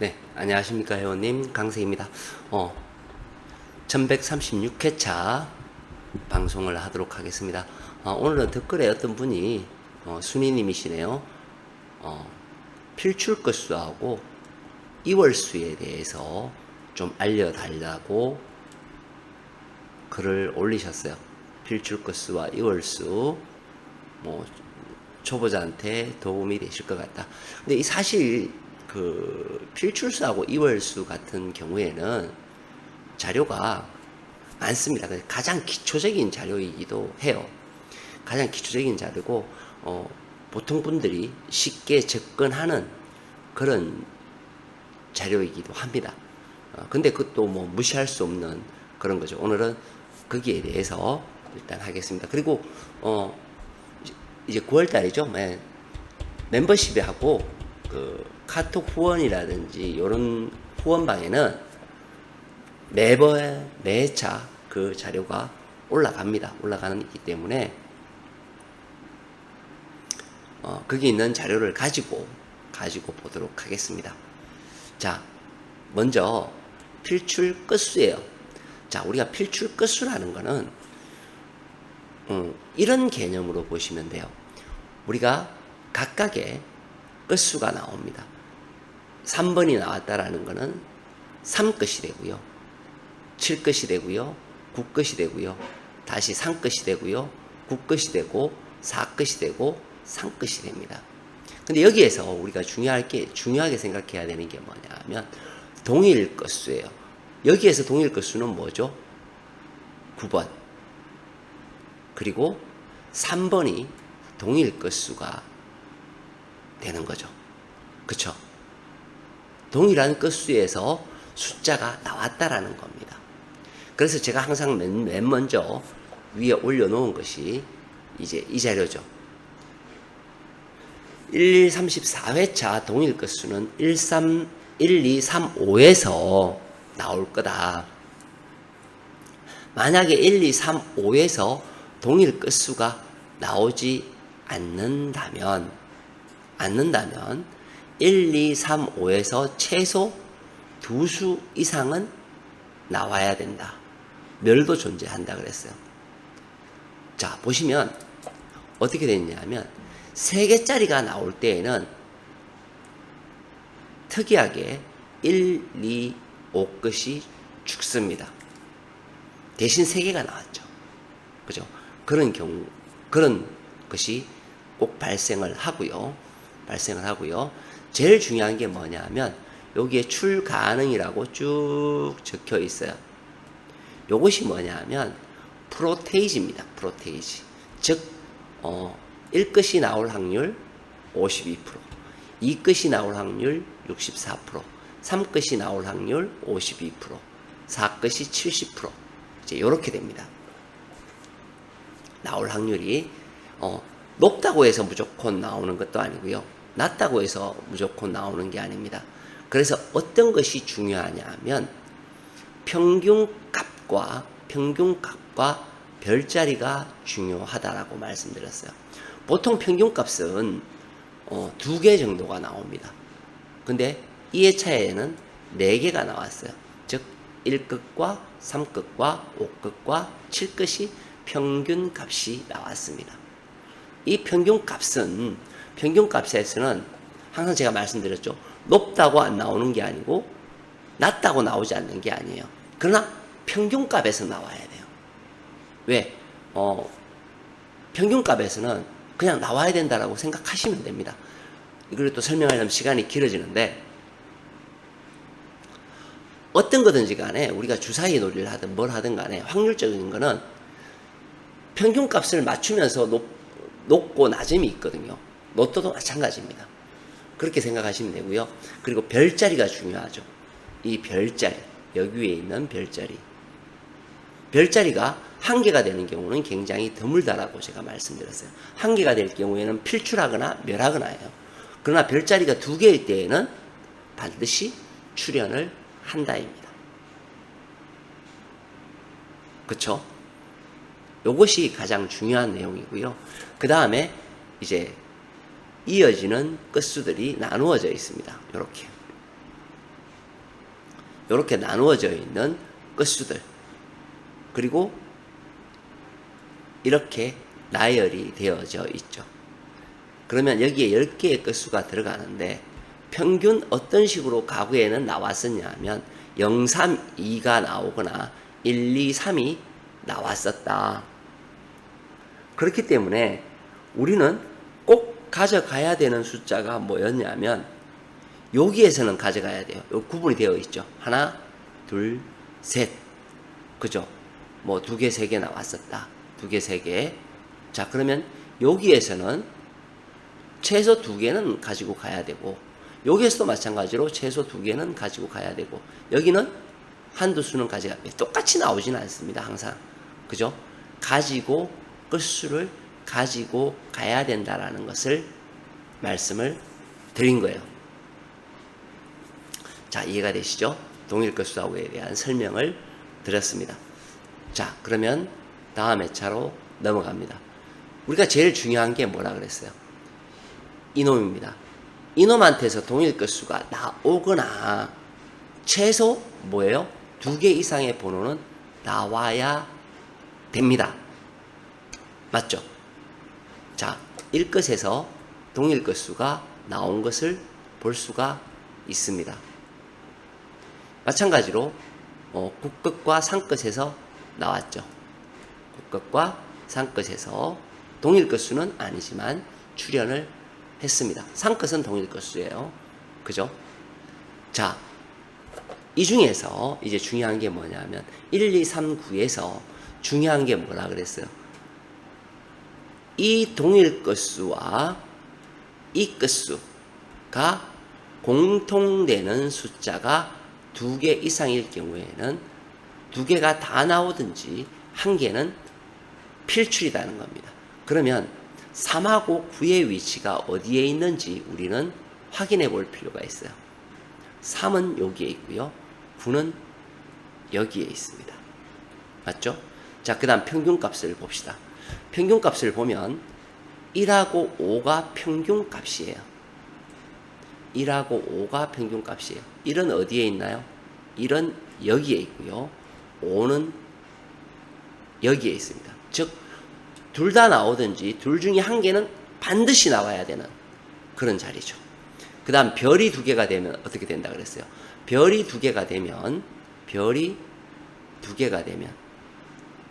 네, 안녕하십니까 회원님 강세입니다. 어, 1136회차 방송을 하도록 하겠습니다. 어, 오늘은 댓글에 어떤 분이 어, 순이님이시네요. 어, 필출 건수하고 이월수에 대해서 좀 알려달라고 글을 올리셨어요. 필출 건수와 이월수 뭐 초보자한테 도움이 되실 것 같다. 근데 이 사실 그 필출수하고 이월수 같은 경우에는 자료가 많습니다. 가장 기초적인 자료이기도 해요. 가장 기초적인 자료고 어, 보통 분들이 쉽게 접근하는 그런 자료이기도 합니다. 어, 근데 그것도 뭐 무시할 수 없는 그런 거죠. 오늘은 거기에 대해서 일단 하겠습니다. 그리고 어 이제 9월 달이죠. 네. 멤버십에 하고 그 카톡 후원이라든지 이런 후원방에는 매번 매차 그 자료가 올라갑니다. 올라가기 때문에 어, 거기 있는 자료를 가지고 가지고 보도록 하겠습니다. 자, 먼저 필출 끝수예요. 자, 우리가 필출 끝수라는 거는 음, 이런 개념으로 보시면 돼요. 우리가 각각의 끝수가 나옵니다. 3번이 나왔다라는 것은 3끝이 되고요. 7끝이 되고요. 9끝이 되고요. 다시 3끝이 되고요. 9끝이 되고 4끝이 되고 3끝이 됩니다. 근데 여기에서 우리가 중요할 게 중요하게 생각해야 되는 게 뭐냐면 동일 끝수예요. 여기에서 동일 끝수는 뭐죠? 9번. 그리고 3번이 동일 끝수가 되는 거죠. 그쵸? 동일한 끝수에서 숫자가 나왔다라는 겁니다. 그래서 제가 항상 맨, 맨 먼저 위에 올려놓은 것이 이제 이 자료죠. 1, 34회차 동일 끝수는 1, 3, 1, 2, 3, 5에서 나올 거다. 만약에 1, 2, 3, 5에서 동일 끝수가 나오지 않는다면, 않는다면, 1, 2, 3, 5에서 최소 두 수 이상은 나와야 된다. 멸도 존재한다 그랬어요. 자, 보시면 어떻게 됐냐면, 세 개짜리가 나올 때에는 특이하게 1, 2, 5 것이 죽습니다. 대신 세 개가 나왔죠. 그죠? 그런 경우, 그런 것이 꼭 발생을 하고요. 발생을 하고요. 제일 중요한 게 뭐냐면 여기에 출 가능이라고 쭉 적혀 있어요. 요것이 뭐냐면 프로테이지입니다. 프로테이지. 즉 어, 1끝이 나올 확률 52%, 2끝이 나올 확률 64%, 3끝이 나올 확률 52%, 4끝이 70%. 이제 이렇게 됩니다. 나올 확률이 어, 높다고 해서 무조건 나오는 것도 아니고요. 낮다고 해서 무조건 나오는 게 아닙니다. 그래서 어떤 것이 중요하냐면 평균값과 평균값과 별자리가 중요하다라고 말씀드렸어요. 보통 평균값은 어, 두개 정도가 나옵니다. 근데 2회차에는 4개가 나왔어요. 즉 1끝과 3끝과 5끝과 7끝이 평균값이 나왔습니다. 이 평균값은 평균값에서는 항상 제가 말씀드렸죠. 높다고 안 나오는 게 아니고 낮다고 나오지 않는 게 아니에요. 그러나 평균값에서 나와야 돼요. 왜? 어, 평균값에서는 그냥 나와야 된다라고 생각하시면 됩니다. 이걸 또 설명하려면 시간이 길어지는데 어떤 거든지 간에 우리가 주사위 놀이를 하든 뭘 하든 간에 확률적인 거는 평균값을 맞추면서 높, 높고 낮음이 있거든요. 로또도 마찬가지입니다. 그렇게 생각하시면 되고요. 그리고 별자리가 중요하죠. 이 별자리, 여기 위에 있는 별자리. 별자리가 한 개가 되는 경우는 굉장히 드물다라고 제가 말씀드렸어요. 한 개가 될 경우에는 필출하거나 멸하거나 해요. 그러나 별자리가 두 개일 때에는 반드시 출현을 한다입니다. 그쵸? 요것이 가장 중요한 내용이고요. 그 다음에 이제 이어지는 끝수들이 나누어져 있습니다. 이렇게. 이렇게 나누어져 있는 끝수들 그리고 이렇게 나열이 되어져 있죠. 그러면 여기에 10개의 끝수가 들어가는데 평균 어떤 식으로 가구에는 나왔었냐 하면 0, 3, 2가 나오거나 1, 2, 3이 나왔었다. 그렇기 때문에 우리는 꼭 가져가야 되는 숫자가 뭐였냐면 여기에서는 가져가야 돼요. 요 구분이 되어 있죠. 하나, 둘, 셋. 그죠? 뭐 두 개, 세 개 나왔었다. 두 개, 세 개. 자, 그러면 여기에서는 최소 두 개는 가지고 가야 되고, 여기에서도 마찬가지로 최소 두 개는 가지고 가야 되고, 여기는 한두 수는 가져가, 똑같이 나오지는 않습니다. 항상. 그죠? 가지고, 끝수를 가지고 가야 된다라는 것을 말씀을 드린 거예요. 자, 이해가 되시죠? 동일 끝수하고에 대한 설명을 드렸습니다. 자, 그러면 다음 회차로 넘어갑니다. 우리가 제일 중요한 게 뭐라 그랬어요? 이놈입니다. 이놈한테서 동일 끝수가 나오거나 최소 뭐예요? 두 개 이상의 번호는 나와야 됩니다. 맞죠? 자, 1끝에서 동일 끝수가 나온 것을 볼 수가 있습니다. 마찬가지로 어, 국끝과 상끝에서 나왔죠. 국끝과 상끝에서 동일 끝수는 아니지만 출연을 했습니다. 상끝은 동일 끝수예요. 그죠? 자, 이 중에서 이제 중요한 게 뭐냐면 1, 2, 3, 9에서 중요한 게 뭐라 그랬어요? 이 동일 끝수와 이 끝수가 공통되는 숫자가 두 개 이상일 경우에는 두 개가 다 나오든지 한 개는 필출이라는 겁니다. 그러면 3하고 9의 위치가 어디에 있는지 우리는 확인해 볼 필요가 있어요. 3은 여기에 있고요. 9는 여기에 있습니다. 맞죠? 자, 그 다음 평균 값을 봅시다. 평균값을 보면 1하고 5가 평균값이에요. 1하고 5가 평균값이에요. 1은 어디에 있나요? 1은 여기에 있고요. 5는 여기에 있습니다. 즉, 둘 다 나오든지 둘 중에 한 개는 반드시 나와야 되는 그런 자리죠. 그 다음 별이 두 개가 되면 어떻게 된다 그랬어요? 별이 두 개가 되면, 별이 두 개가 되면,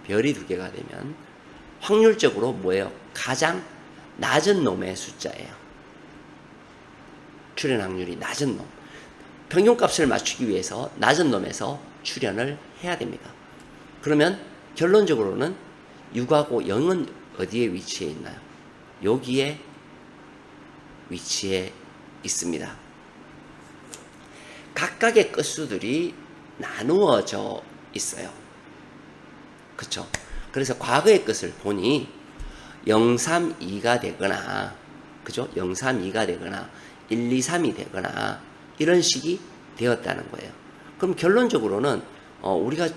별이 두 개가 되면, 확률적으로 뭐예요? 가장 낮은 놈의 숫자예요. 출현 확률이 낮은 놈. 평균값을 맞추기 위해서 낮은 놈에서 출현을 해야 됩니다. 그러면 결론적으로는 6하고 0은 어디에 위치해 있나요? 여기에 위치해 있습니다. 각각의 끝수들이 나누어져 있어요. 그쵸? 그래서 과거의 끝을 보니 032가 되거나, 그죠? 032가 되거나, 1, 2, 3이 되거나, 이런 식이 되었다는 거예요. 그럼 결론적으로는, 어, 우리가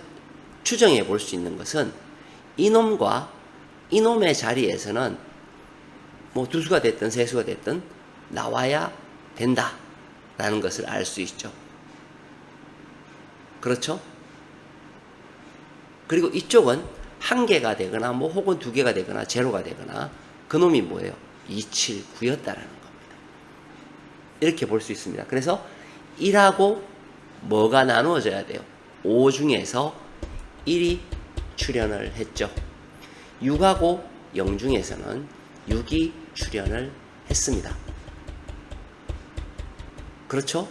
추정해 볼 수 있는 것은 이놈과 이놈의 자리에서는 뭐 두수가 됐든 세수가 됐든 나와야 된다라는 것을 알 수 있죠. 그렇죠? 그리고 이쪽은 한 개가 되거나 뭐 혹은 두 개가 되거나 제로가 되거나 그 놈이 뭐예요? 279였다라는 겁니다. 이렇게 볼 수 있습니다. 그래서 1하고 뭐가 나누어져야 돼요? 5 중에서 1이 출현을 했죠. 6하고 0 중에서는 6이 출현을 했습니다. 그렇죠?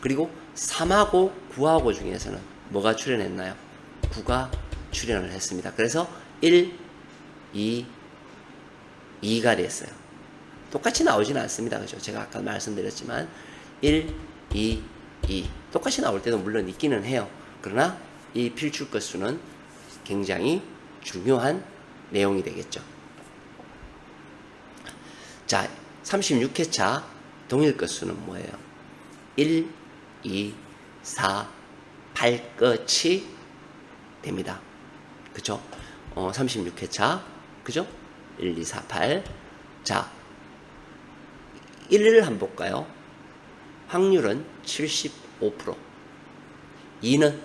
그리고 3하고 9하고 중에서는 뭐가 출현했나요? 9가 출현을 했습니다. 그래서 1, 2, 2가 됐어요. 똑같이 나오지는 않습니다. 그죠? 제가 아까 말씀드렸지만 1, 2, 2 똑같이 나올 때도 물론 있기는 해요. 그러나 이 필출 것수는 굉장히 중요한 내용이 되겠죠. 자, 36회차 동일 것수는 뭐예요? 1, 2, 4, 8끝이 됩니다. 그죠? 어, 36회차. 그죠? 1, 2, 4, 8. 자, 1을 한번 볼까요? 확률은 75%. 2는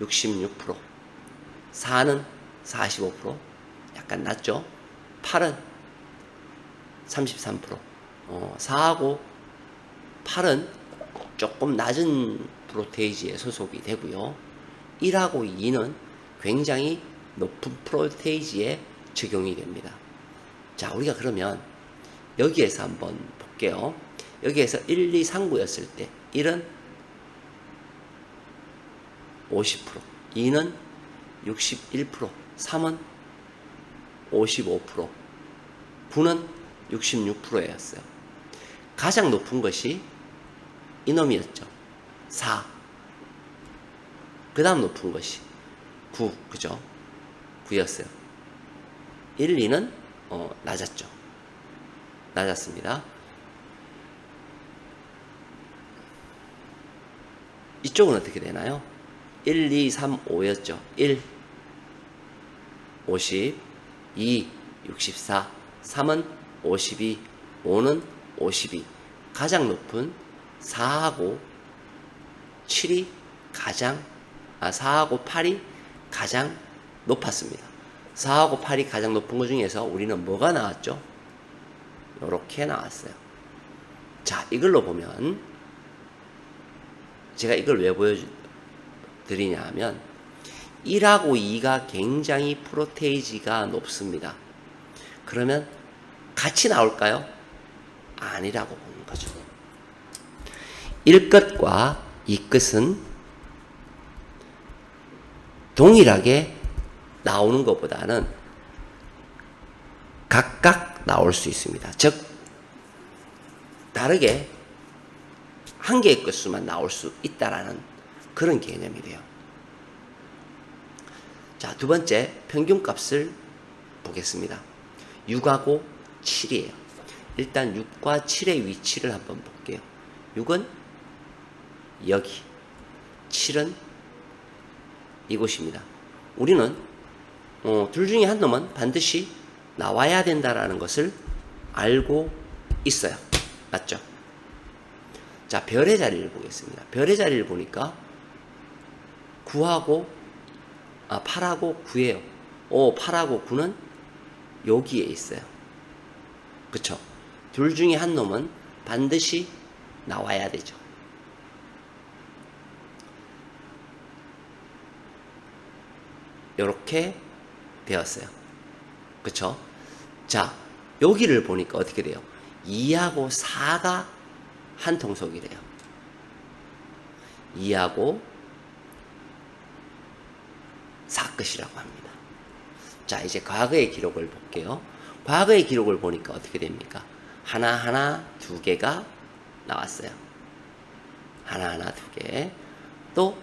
66%, 4는 45%, 약간 낮죠? 8은 33%, 어, 4하고 8은 조금 낮은 프로테이지에 소속이 되고요. 1하고 2는 굉장히 높은 프로테이지에 적용이 됩니다. 자, 우리가 그러면 여기에서 한번 볼게요. 여기에서 1, 2, 3구였을 때 1은 50%, 2는 61%, 3은 55%, 9는 66%였어요. 가장 높은 것이 이놈이었죠. 4. 그 다음 높은 것이 9, 그죠? 9였어요. 1, 2는 어, 낮았죠. 낮았습니다. 이쪽은 어떻게 되나요? 1, 2, 3, 5였죠. 1, 50, 2, 64, 3은 52, 5는 52. 가장 높은 4하고 7이 가장, 아, 4하고 8이 가장 높았습니다. 4하고 8이 가장 높은 것 중에서 우리는 뭐가 나왔죠? 이렇게 나왔어요. 자, 이걸로 보면 제가 이걸 왜 보여드리냐 하면 1하고 2가 굉장히 프로테이지가 높습니다. 그러면 같이 나올까요? 아니라고 보는 거죠. 1끝과 2끝은 동일하게 나오는 것보다는 각각 나올 수 있습니다. 즉, 다르게 한 개의 끝수만 나올 수 있다라는 그런 개념이 돼요. 자, 두 번째 평균 값을 보겠습니다. 6하고 7이에요. 일단 6과 7의 위치를 한번 볼게요. 6은 여기, 7은 이곳입니다. 우리는 어, 둘 중에 한 놈은 반드시 나와야 된다라는 것을 알고 있어요. 맞죠? 자, 별의 자리를 보겠습니다. 별의 자리를 보니까 9하고 아, 8하고 9예요. 오, 8하고 9는 여기에 있어요. 그쵸? 둘 중에 한 놈은 반드시 나와야 되죠. 이렇게 되었어요. 그쵸? 자, 여기를 보니까 어떻게 돼요? 2하고 4가 한 통속이래요. 2하고 4끝이라고 합니다. 자, 이제 과거의 기록을 볼게요. 과거의 기록을 보니까 어떻게 됩니까? 하나하나 두 개가 나왔어요. 하나하나 두 개. 또,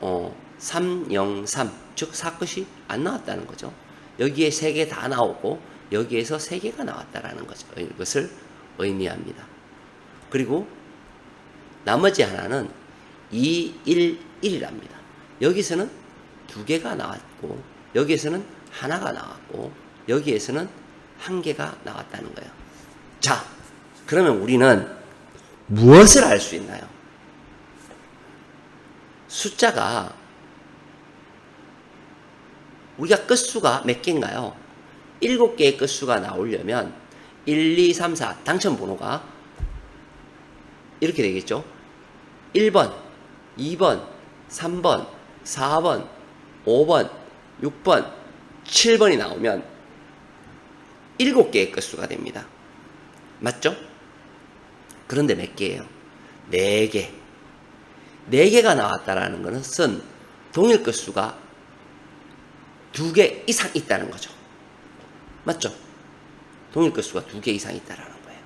어, 3, 0, 3. 즉, 4끝이 안 나왔다는 거죠. 여기에 세 개 다 나오고, 여기에서 세 개가 나왔다라는 거죠. 이것을 의미합니다. 그리고 나머지 하나는 2, 1, 1이랍니다. 여기서는 두 개가 나왔고, 여기에서는 하나가 나왔고, 여기에서는 한 개가 나왔다는 거예요. 자, 그러면 우리는 무엇을 알 수 있나요? 숫자가 우리가 끝수가 몇 개인가요? 일곱 개의 끝수가 나오려면 1, 2, 3, 4 당첨 번호가 이렇게 되겠죠? 1번, 2번, 3번, 4번, 5번, 6번, 7번이 나오면 7개의 끝수가 됩니다. 맞죠? 그런데 몇 개예요? 4개. 4개가 나왔다라는 것은 동일 끝수가 2개 이상 있다는 거죠. 맞죠? 동일 끝수가 2개 이상 있다라는 거예요.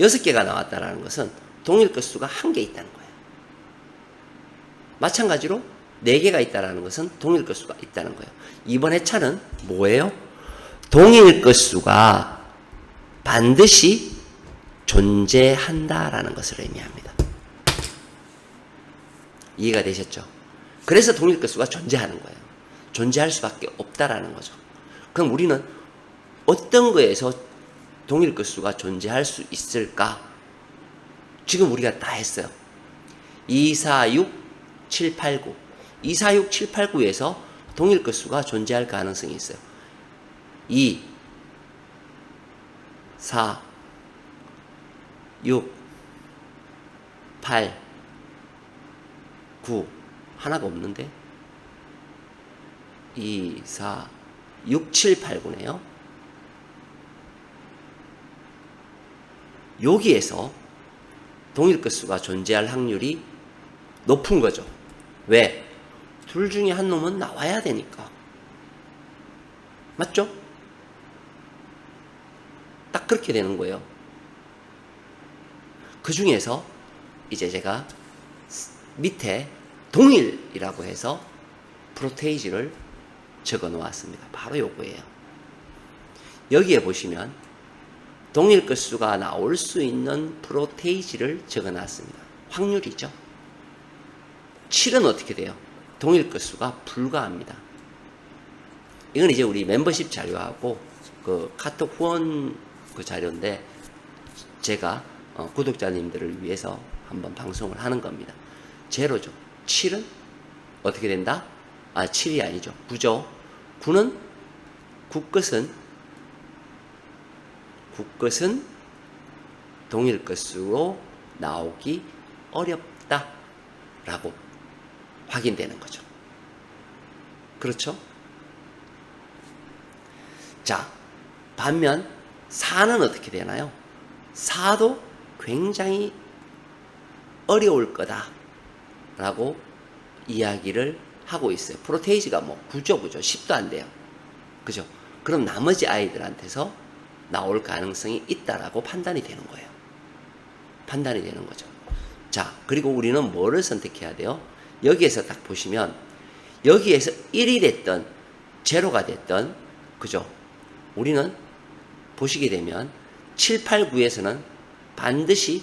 6개가 나왔다라는 것은 동일 끝수가 1개 있다는 거예요. 마찬가지로 4개가 있다라는 것은 동일 끝수가 있다는 거예요. 이번 회차는 뭐예요? 동일 끝수가 반드시 존재한다라는 것을 의미합니다. 이해가 되셨죠? 그래서 끝수가 존재하는 거예요. 존재할 수밖에 없다라는 거죠. 그럼 우리는 어떤 거에서 동일 끝수가 존재할 수 있을까? 지금 우리가 다 했어요. 2, 4, 6, 7, 8, 9. 2, 4, 6, 7, 8, 9에서 동일 끝수가 존재할 가능성이 있어요. 2, 4, 6, 8, 9. 하나가 없는데? 2, 4, 6, 7, 8, 9네요. 여기에서 동일 끝수가 존재할 확률이 높은 거죠. 왜? 둘 중에 한 놈은 나와야 되니까. 맞죠? 딱 그렇게 되는 거예요. 그 중에서 이제 제가 밑에 동일이라고 해서 프로테이지를 적어 놓았습니다. 바로 요거예요. 여기에 보시면 동일 끝수가 나올 수 있는 프로테이지를 적어 놨습니다. 확률이죠. 7은 어떻게 돼요? 동일 끝수가 불가합니다. 이건 이제 우리 멤버십 자료하고 그 카톡 후원 그 자료인데 제가 어, 구독자님들을 위해서 한번 방송을 하는 겁니다. 제로죠. 7은 어떻게 된다? 아, 7이 아니죠. 9죠. 9는 9끝은 9끝은 동일 끝수로 나오기 어렵다라고 확인되는 거죠. 그렇죠? 자, 반면 4는 어떻게 되나요? 4도 굉장히 어려울 거다 라고 이야기를 하고 있어요. 프로테이지가 뭐 9죠, 9죠. 10도 안 돼요. 그죠? 그럼 나머지 아이들한테서 나올 가능성이 있다라고 판단이 되는 거예요. 판단이 되는 거죠. 자, 그리고 우리는 뭐를 선택해야 돼요? 여기에서 딱 보시면 여기에서 1이 됐던 제로가 됐던 그죠? 우리는 보시게 되면 7, 8, 9에서는 반드시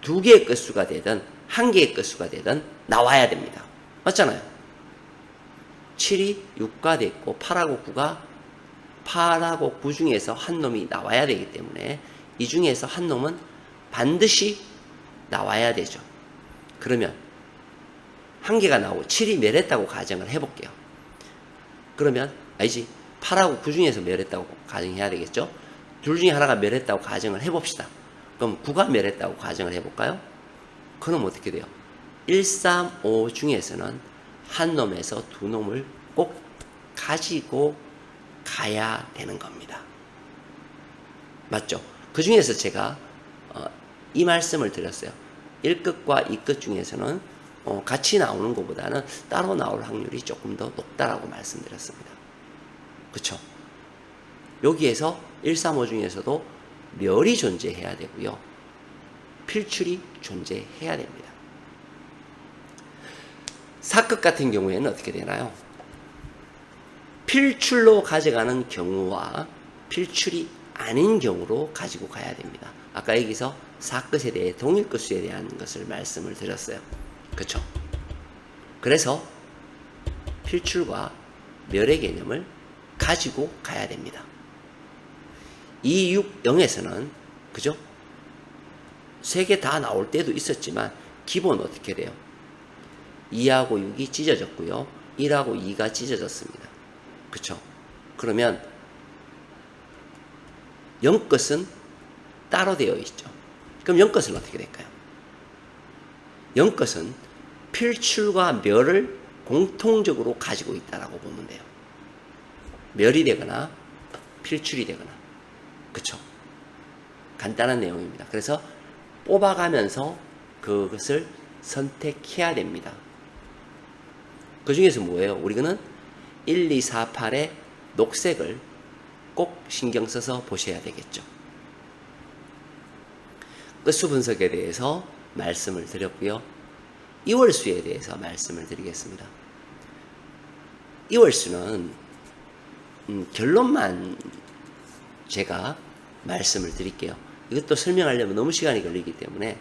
두 개의 끝수가 되든 한 개의 끝수가 되든 나와야 됩니다. 맞잖아요. 7이 6가 됐고 8하고 9가 8하고 9 중에서 한 놈이 나와야 되기 때문에 이 중에서 한 놈은 반드시 나와야 되죠. 그러면 한 개가 나오고 7이 멸했다고 가정을 해볼게요. 그러면 알지? 8하고 9 중에서 멸했다고 가정해야 되겠죠? 둘 중에 하나가 멸했다고 가정을 해봅시다. 그럼 9가 멸했다고 가정을 해볼까요? 그럼 어떻게 돼요? 1, 3, 5 중에서는 한 놈에서 두 놈을 꼭 가지고 가야 되는 겁니다. 맞죠? 그 중에서 제가 어, 이 말씀을 드렸어요. 1끝과 2끝 중에서는 어, 같이 나오는 것보다는 따로 나올 확률이 조금 더 높다라고 말씀드렸습니다. 그쵸? 여기에서 1, 3, 5 중에서도 멸이 존재해야 되고요. 필출이 존재해야 됩니다. 사끝 같은 경우에는 어떻게 되나요? 필출로 가져가는 경우와 필출이 아닌 경우로 가지고 가야 됩니다. 아까 여기서 사끝에 대해 동일 끝수에 대한 것을 말씀을 드렸어요. 그렇죠? 그래서 필출과 멸의 개념을 가지고 가야 됩니다. 2, 6, 0에서는 그죠? 세 개 다 나올 때도 있었지만 기본 어떻게 돼요? 2하고 6이 찢어졌고요. 1하고 2가 찢어졌습니다. 그쵸? 그러면 0끝은 따로 되어 있죠. 그럼 0끝은 어떻게 될까요? 0끝은 필출과 멸을 공통적으로 가지고 있다라고 보면 돼요. 멸이 되거나 필출이 되거나. 그쵸? 간단한 내용입니다. 그래서 뽑아가면서 그것을 선택해야 됩니다. 그 중에서 뭐예요? 우리는 1, 2, 4, 8의 녹색을 꼭 신경 써서 보셔야 되겠죠. 끝수 분석에 대해서 말씀을 드렸고요. 이월수에 대해서 말씀을 드리겠습니다. 이월수는 음, 결론만 제가 말씀을 드릴게요. 이것도 설명하려면 너무 시간이 걸리기 때문에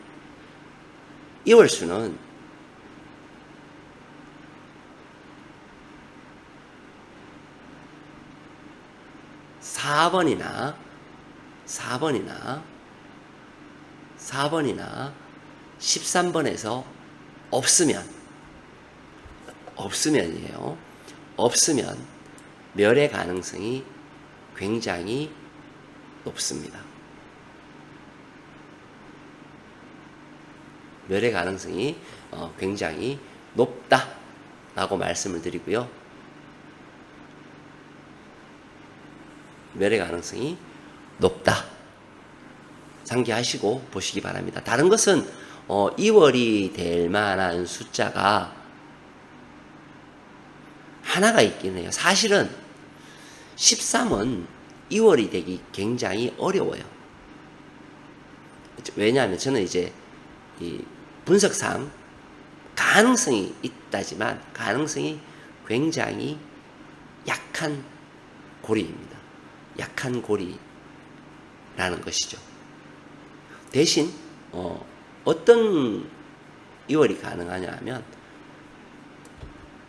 이월수는 4번이나 4번이나 4번이나 13번에서 없으면 없으면이에요. 없으면 멸의 가능성이 굉장히 높습니다. 멸의 가능성이 어, 굉장히 높다라고 말씀을 드리고요. 멸의 가능성이 높다. 상기하시고 보시기 바랍니다. 다른 것은 어, 2월이 될 만한 숫자가 하나가 있긴 해요. 사실은 13은 2월이 되기 굉장히 어려워요. 왜냐하면 저는 이제 이 분석상 가능성이 있다지만 가능성이 굉장히 약한 고리입니다. 약한 고리라는 것이죠. 대신 어, 어떤 2월이 가능하냐 하면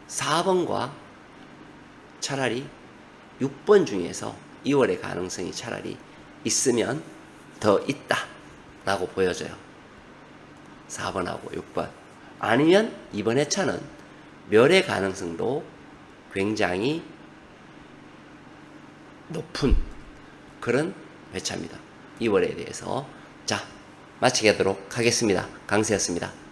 4번과 차라리 6번 중에서 2월의 가능성이 차라리 있으면 더 있다라고 보여져요. 4번하고 6번. 아니면 이번 회차는 멸의 가능성도 굉장히 높은 그런 회차입니다. 2월에 대해서. 자, 마치게 하도록 하겠습니다. 강세였습니다.